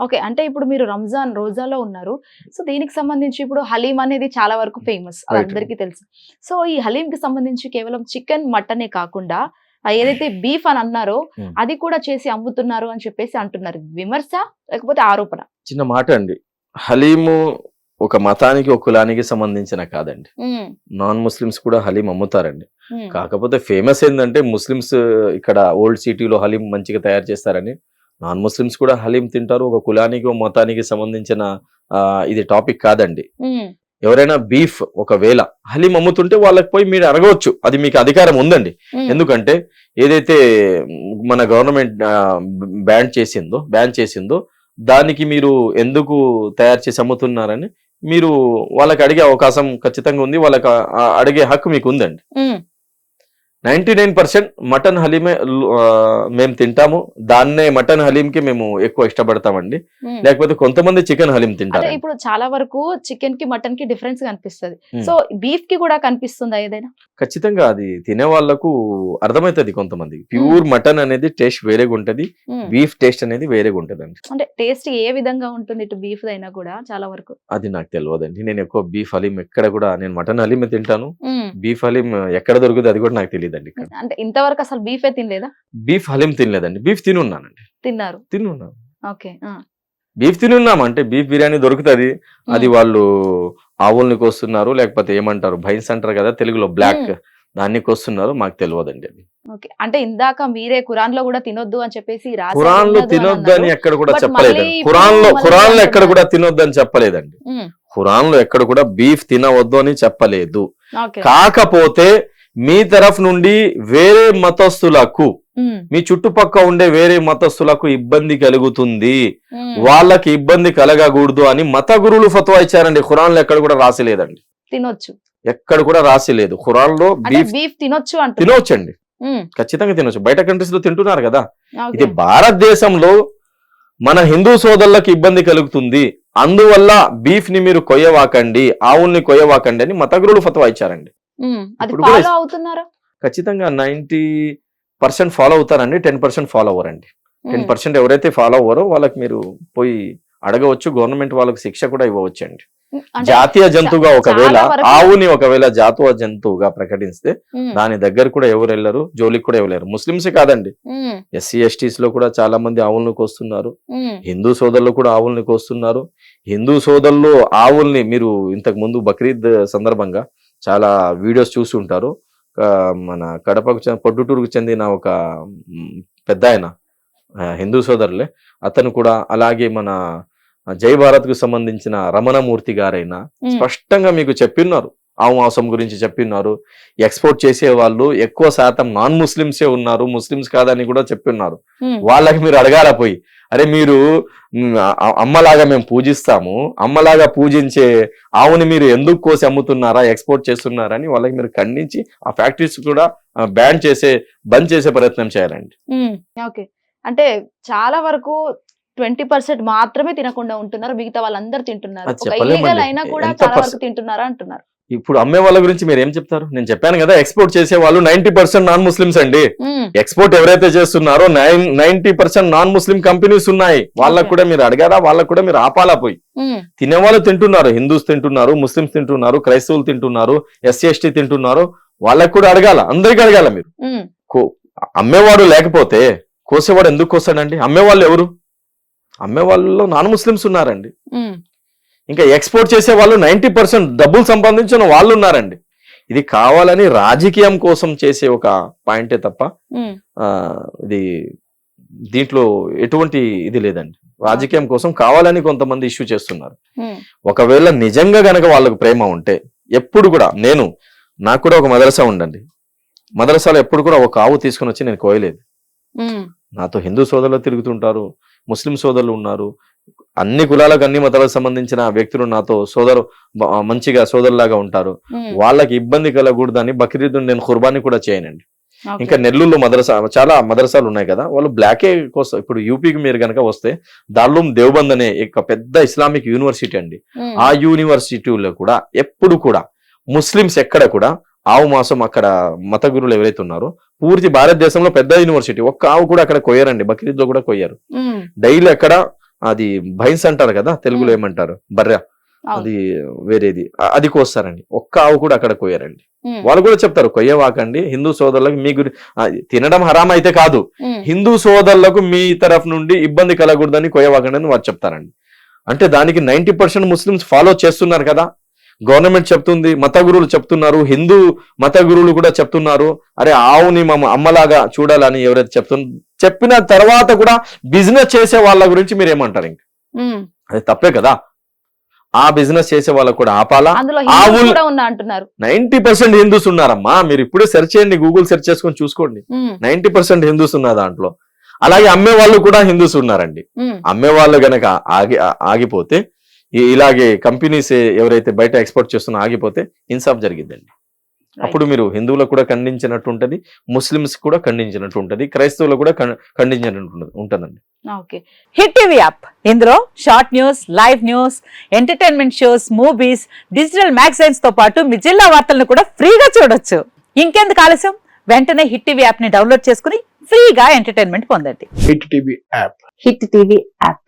Okay అంటే ఇప్పుడు మీరు రంజాన్ రోజాలో ఉన్నారు. సో దీనికి సంబంధించి ఇప్పుడు హలీం అనేది చాలా వరకు ఫేమస్. అందరికీ తెలుసు. సో ఈ హలీం కి సంబంధించి కేవలం చికెన్ మటనే కాకుండా ఏదైతే బీఫ్ అని అన్నారో Hmm. అది కూడా చేసి అమ్ముతున్నారు అని చెప్పేసి అంటున్నారు. విమర్శ లేకపోతే ఆరోపణ? చిన్న మాట అండి. హలీము ఒక మతానికి ఒక కులానికి సంబంధించిన కాదండి. ఉమ్, నాన్ ముస్లిమ్స్ కూడా హలీం అమ్ముతారండి. ఉమ్, కాకపోతే ఫేమస్ ఏంటంటే ముస్లిమ్స్ ఇక్కడ ఓల్డ్ సిటీలో హలీం మంచిగా తయారు చేస్తారని నాన్ ముస్లిమ్స్ కూడా హలీం తింటారు. ఒక కులానికి మతానికి సంబంధించిన ఇది టాపిక్ కాదండి. ఎవరైనా బీఫ్ ఒకవేళ హలీం అమ్ముతుంటే వాళ్ళకి పోయి మీరు అడగవచ్చు. అది మీకు అధికారం ఉందండి. ఎందుకంటే ఏదైతే మన గవర్నమెంట్ బ్యాన్ చేసిందో బ్యాన్ చేసిందో దానికి మీరు ఎందుకు తయారు చేసి అమ్ముతున్నారని మీరు వాళ్ళకి అడిగే అవకాశం ఖచ్చితంగా ఉంది. వాళ్ళకి అడిగే హక్కు మీకు ఉందండి. నైన్టీ నైన్ పర్సెంట్ మటన్ హలీమే మేము తింటాము. దాన్నే మటన్ హలీంకి మేము ఎక్కువ ఇష్టపడతామండి. లేకపోతే కొంతమంది చికెన్ హలీం తింటారు. ఇప్పుడు చాలా వరకు చికెన్కి మటన్కి డిఫరెన్స్ కనిపిస్తుంది. సో బీఫ్కి కూడా కనిపిస్తుందా ఏదైనా? ఖచ్చితంగా అది తినే వాళ్ళకు అర్థమవుతుంది కొంతమంది ప్యూర్ మటన్ అనేది టేస్ట్ వేరేగా ఉంటది. బీఫ్ టేస్ట్ అనేది వేరేగా ఉంటదండి. అంటే టేస్ట్ ఏ విధంగా ఉంటుంది ఇటు బీఫ్ అయినా కూడా చాలా వరకు? అది నాకు తెలియదండి నేను ఎక్కువ బీఫ్ హలీం ఎక్కడ కూడా నేను మటన్ హలీమే తింటాను. బీఫ్ హలీం ఎక్కడ దొరుకుతుంది అది కూడా నాకు తెలియదండి ఇక్కడ అంటే ఇంతవరకు అసలు బీఫే తినలేదా? బీఫ్ హలీం తినలేదండి. బీఫ్ తినున్నానండి. తిన్నారు? తినున్నాను ఓకే ఆ. బీఫ్ తినున్నాం. అంటే బీఫ్ బిర్యానీ దొరుకుతుంది. అది. వాళ్ళు ఆవుల్ని కోస్తున్నారు లేకపోతే ఏమంటారు భైన్స్ అంటారు కదా తెలుగులో బ్లాక్. దాన్ని కోస్తున్నారు మాకు తెలియదండి అది. ఓకే అంటే ఇందాక మీరే ఖురాన్లో కూడా తినొద్దు అని చెప్పేసి ఖురాన్లో తినొద్దు అని. ఎక్కడ కూడా ఇప్పుడు ఖురాన్లో ఖురాన్లో ఎక్కడ. కూడా తినొద్దు అని చెప్పలేదండి. ఖురాన్లో ఎక్కడ కూడా బీఫ్ తినవద్దు అని చెప్పలేదు. ఓకే కాకపోతే మీ తరఫు నుండి వేరే మతస్థులకు. మీ చుట్టుపక్క ఉండే వేరే మతస్థులకు ఇబ్బంది కలుగుతుంది. వాళ్ళకి ఇబ్బంది కలగకూడదు అని మత గురువులు ఫత్వా ఇచ్చారండి. ఖురాన్లో ఎక్కడ కూడా రాసిలేదండి. తినొచ్చు. ఎక్కడ కూడా రాసిలేదు. ఖురాన్లో బీఫ్ బీఫ్ తినొచ్చు తినవచ్చండి ఉమ్. ఖచ్చితంగా తినొచ్చు. బయట కంట్రీస్లో తింటున్నారు కదా. ఇది భారతదేశంలో మన హిందూ సోదరులకు ఇబ్బంది కలుగుతుంది. అందువల్ల బీఫ్ని మీరు కొయ్యవాకండి ఆవుల్ని కొయ్యవాకండి అని మత గురువులు ఫత్వా ఇచ్చారండి. ఖచ్చితంగా నైన్టీ పర్సెంట్ ఫాలో అవుతారండి టెన్ పర్సెంట్ ఫాలో అవ్వరండి. టెన్. పర్సెంట్ ఎవరైతే ఫాలో అవ్వరో వాళ్ళకి మీరు పోయి అడగవచ్చు గవర్నమెంట్ వాళ్ళకి శిక్ష కూడా ఇవ్వవచ్చు అండి జాతీయ జంతువుగా ఒకవేళ ఆవుని ఒకవేళ జాతీయ జంతువుగా ప్రకటిస్తే. దాని దగ్గర కూడా ఎవరు వెళ్ళరు జోలికి కూడా ఎవరు ముస్లిమ్స్ కాదండి. ఎస్సీ ఎస్టీస్లో కూడా చాలా మంది ఆవులను కోస్తున్నారు. హిందూ సోదరులు కూడా ఆవుల్ని కోస్తున్నారు హిందూ సోదరులు ఆవుల్ని మీరు ఇంతకు ముందు బక్రీద్ సందర్భంగా చాలా వీడియోస్ చూసి ఉంటారు మన కడపకు పొడ్డుటూరుకు చెందిన ఒక పెద్ద ఆయన హిందూ సోదరులే అతను కూడా అలాగే మన జై భారత్కు సంబంధించిన రమణమూర్తి గారైన. స్పష్టంగా మీకు చెప్పిన్నారు. ఆవు మాంసం గురించి చెప్పిన్నారు. ఎక్స్పోర్ట్ చేసే వాళ్ళు ఎక్కువ శాతం నాన్ ముస్లిమ్సే ఉన్నారు. ముస్లిమ్స్ కాదని కూడా చెప్పిన్నారు. వాళ్ళకి మీరు అడగాల పోయి? అరే మీరు అమ్మలాగా మేము పూజిస్తాము. అమ్మలాగా పూజించే ఆవుని మీరు ఎందుకు కోసి అమ్ముతున్నారా? ఎక్స్పోర్ట్ చేస్తున్నారా అని వాళ్ళకి మీరు ఖండించి ఆ ఫ్యాక్టరీస్ కూడా బ్యాన్ చేసే బంద్ చేసే ప్రయత్నం చేయాలండి. ఓకే. అంటే చాలా వరకు ట్వంటీ పర్సెంట్ మాత్రమే తినకుండా ఉంటున్నారు. మిగతా వాళ్ళందరూ తింటున్నారు. ఇల్లీగల్ అయినా కూడా చాలా వరకు? తింటున్నారా అంటున్నారు. ఇప్పుడు అమ్మే వాళ్ళ గురించి మీరు ఏం చెప్తారు? నేను చెప్పాను కదా ఎక్స్పోర్ట్ చేసే వాళ్ళు నైన్టీ పర్సెంట్ నాన్ ముస్లిమ్స్ అండి. ఎక్స్పోర్ట్ ఎవరైతే చేస్తున్నారో nine ninety percent non Muslim companies ఉన్నాయి. వాళ్ళకు. కూడా మీరు అడగారా? వాళ్ళకు కూడా మీరు ఆపాలా పోయి. తినేవాళ్ళు తింటున్నారు. హిందూస్ తింటున్నారు ముస్లిమ్స్ తింటున్నారు క్రైస్తవులు తింటున్నారు ఎస్సీ ఎస్టీ తింటున్నారు. వాళ్ళకు కూడా అడగాల. అందరికి అడగాల మీరు. అమ్మేవాడు లేకపోతే కోసేవాడు ఎందుకు కోసాడండి అమ్మేవాళ్ళు ఎవరు? అమ్మేవాళ్ళలో నాన్ ముస్లిమ్స్ ఉన్నారండి. ఇంకా ఎక్స్పోర్ట్ చేసే వాళ్ళు నైన్టీ పర్సెంట్ డబ్బులు సంపాదించిన వాళ్ళు ఉన్నారండి. ఇది కావాలని రాజకీయం కోసం చేసే ఒక పాయింటే తప్ప ఇది దీంట్లో ఎటువంటి ఇది లేదండి. రాజకీయం కోసం కావాలని కొంతమంది ఇష్యూ చేస్తున్నారు. ఒకవేళ నిజంగా గనక వాళ్ళకు ప్రేమ ఉంటే ఎప్పుడు కూడా నేను నాకు కూడా ఒక మదరసా ఉండండి. మదరసాలో ఎప్పుడు కూడా ఒక ఆవు తీసుకుని వచ్చి నేను కోయలేదు. నాతో హిందూ సోదరులు తిరుగుతుంటారు ముస్లిం సోదరులు ఉన్నారు అన్ని కులాలకు అన్ని మతాలకు సంబంధించిన వ్యక్తులు నాతో సోదరు మంచిగా సోదరులాగా ఉంటారు. వాళ్ళకి ఇబ్బంది కలగకూడదని బక్రీద్ నేను కుర్బానీ కూడా చేయనండి. ఇంకా నెల్లూరులో మదరసా చాలా మదరసాలు ఉన్నాయి కదా వాళ్ళు బ్లాకే కోసం ఇప్పుడు యూపీకి మీరు కనుక వస్తే దార్లూమ్ దేవబంద్ అనే ఒక పెద్ద ఇస్లామిక్ యూనివర్సిటీ అండి. ఆ యూనివర్సిటీలో కూడా ఎప్పుడు కూడా ముస్లిమ్స్ ఎక్కడ కూడా ఆవు మాసం అక్కడ మత గురువులు ఎవరైతే ఉన్నారో పూర్తి భారతదేశంలో పెద్ద యూనివర్సిటీ ఒక్క ఆవు కూడా అక్కడ కొయ్యరండి బక్రీద్లో కూడా కొయ్యారు. డైలీ అక్కడ అది భైన్స్ అంటారు కదా తెలుగులో. ఏమంటారు? బర్రె. అది వేరేది. అది కోస్తారండి. ఒక్క ఆవు కూడా అక్కడ కోయరండి ఉమ్, వాళ్ళు కూడా చెప్తారు కొయ్యవాకండి హిందూ సోదరులకు మీ గురి తినడం హరాం అయితే కాదు. హిందూ సోదరులకు మీ తరఫు నుండి ఇబ్బంది కలగకూడదని కొయ్యవాకండి అని వారు చెప్తారండి. అంటే దానికి నైన్టీ పర్సెంట్ ముస్లిమ్స్ ఫాలో చేస్తున్నారు కదా. గవర్నమెంట్ చెప్తుంది మత గురువులు చెప్తున్నారు హిందూ మత గురువులు కూడా చెప్తున్నారు. అరే ఆవుని మా అమ్మలాగా చూడాలని ఎవరైతే చెప్తున్నారు చెప్పిన తర్వాత కూడా బిజినెస్ చేసే వాళ్ళ గురించి మీరు ఏమంటారు ఇంకా. అది తప్పే కదా. ఆ బిజినెస్ చేసే వాళ్ళకు కూడా ఆపాలా? అంటున్నారు. నైన్టీ పర్సెంట్ హిందూస్ ఉన్నారమ్మా. మీరు ఇప్పుడే సెర్చ్ చేయండి గూగుల్ సెర్చ్ చేసుకొని చూసుకోండి. నైన్టీ పర్సెంట్ హిందూస్ ఉన్నారు దాంట్లో. అలాగే అమ్మే వాళ్ళు కూడా హిందూస్ ఉన్నారండి. అమ్మే వాళ్ళు గనక ఆగి ఆగిపోతే ఇలాగే కంపెనీస్ ఎవరైతే బయట ఎక్స్పోర్ట్ చేస్తున్నా ఆగిపోతే ఇన్సాఫ్ జరిగిద్దండి. అప్పుడు మీరు హిందువులకు కూడా ఖండించినట్టు ఉంటది ముస్లిమ్స్ కూడా ఖండించినట్టు ఉంటది క్రైస్తవులకు కూడా ఖండ- ఖండించినట్టు ఉంటది- ఉంటదండి. ఓకే హిట్ టీవీ యాప్ ఇందులో short news live news entertainment shows movies digital మ్యాగజైన్స్తో పాటు మీ జిల్లా వార్తలను కూడా ఫ్రీగా చూడొచ్చు. ఇంకెందుకు ఆలస్యం? వెంటనే హిట్ టీవీ యాప్ని డౌన్లోడ్ చేసుకుని ఫ్రీగా ఎంటర్టైన్మెంట్ పొందండి. Hit TV app Hit TV app